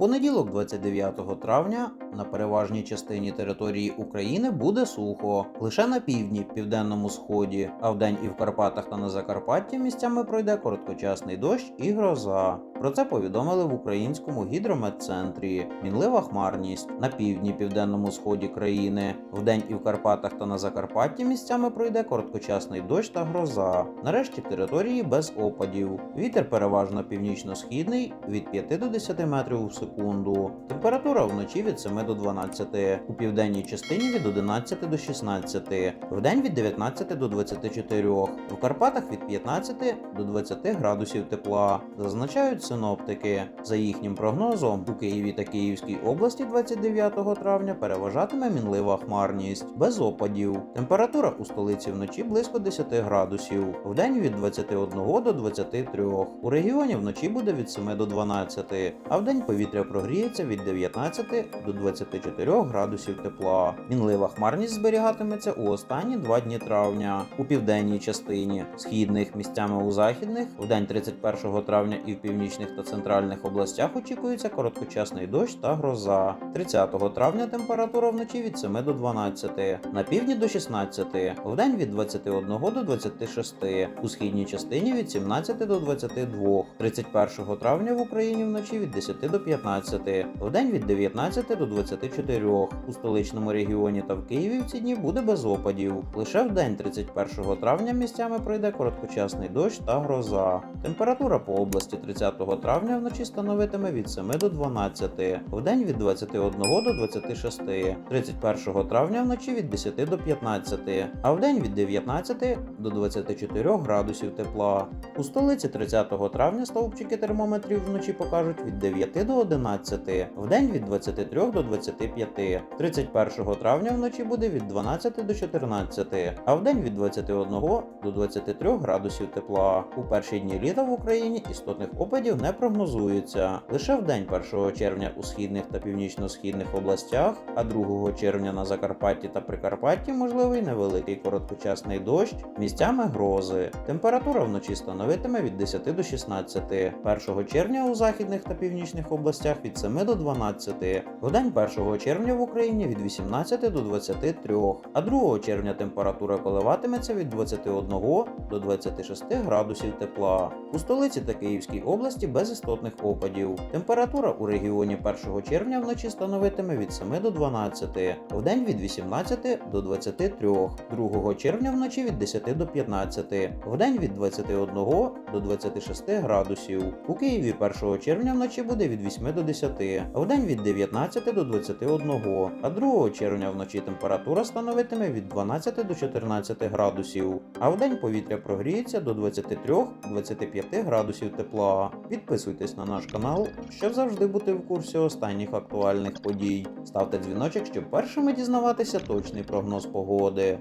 понеділок, 29 травня, на переважній частині території України буде сухо. Лише на півдні, південному сході, а вдень і в Карпатах та на Закарпатті місцями пройде короткочасний дощ і гроза. Про це повідомили в українському гідрометцентрі. Мінлива хмарність на півдні, південному сході країни. Вдень і в Карпатах та на Закарпатті місцями пройде короткочасний дощ та гроза. Нарешті території без опадів. Вітер переважно північно-східний від 5 до 10 метрів у секунду. Температура вночі від 7 до 12, у південній частині від 11 до 16, вдень від 19 до 24, в Карпатах від 15 до 20 градусів тепла. Зазначають синоптики. За їхнім прогнозом, у Києві та Київській області 29 травня переважатиме мінлива хмарність без опадів. Температура у столиці вночі близько 10 градусів, вдень від 21 до 23. У регіоні вночі буде від 7 до 12, а вдень повітря прогріється від 19 до 24 градусів тепла. Мінлива хмарність зберігатиметься у останні два дні травня. У південній частині східних місцями у західних, в день 31 травня і в північних та центральних областях очікується короткочасний дощ та гроза. 30 травня температура вночі від 7 до 12, на півдні до 16, вдень від 21 до 26, у східній частині від 17 до 22. 31 травня в Україні вночі від 10 до 15, вдень від 19 до 24. У столичному регіоні та в Києві в ці дні буде без опадів. Лише в день 31 травня місцями пройде короткочасний дощ та гроза. Температура по області 30 травня вночі становитиме від 7 до 12, вдень від 21 до 26, 31 травня вночі від 10 до 15, а вдень від 19 до 24 градусів тепла. У столиці 30 травня стовпчики термометрів вночі покажуть від 9 до 11, вдень від 23 до 25. 31 травня вночі буде від 12 до 14, а вдень від 21 до 23 градусів тепла. У перші дні літа в Україні істотних опадів не прогнозується. Лише в день 1 червня у східних та північно-східних областях, а 2 червня на Закарпатті та Прикарпатті можливий невеликий короткочасний дощ, місцями грози. Температура вночі становитиме від 10 до 16. 1 червня у західних та північних областях від 7 до 12. Вдень 1 червня в Україні від 18 до 23, а 2 червня температура коливатиметься від 21 до 26 градусів тепла. У столиці та Київській області без істотних опадів. Температура у регіоні 1 червня вночі становитиме від 7 до 12, вдень від 18 до 23, 2 червня вночі від 10 до 15, вдень від 21 до 26 градусів. У Києві 1 червня вночі буде від 8 до 10, а вдень від 19 до 21, а 2 червня вночі температура становитиме від 12 до 14 градусів, а вдень повітря прогріється до 23-25 градусів тепла. Підписуйтесь на наш канал, щоб завжди бути в курсі останніх актуальних подій. Ставте дзвіночок, щоб першими дізнаватися точний прогноз погоди.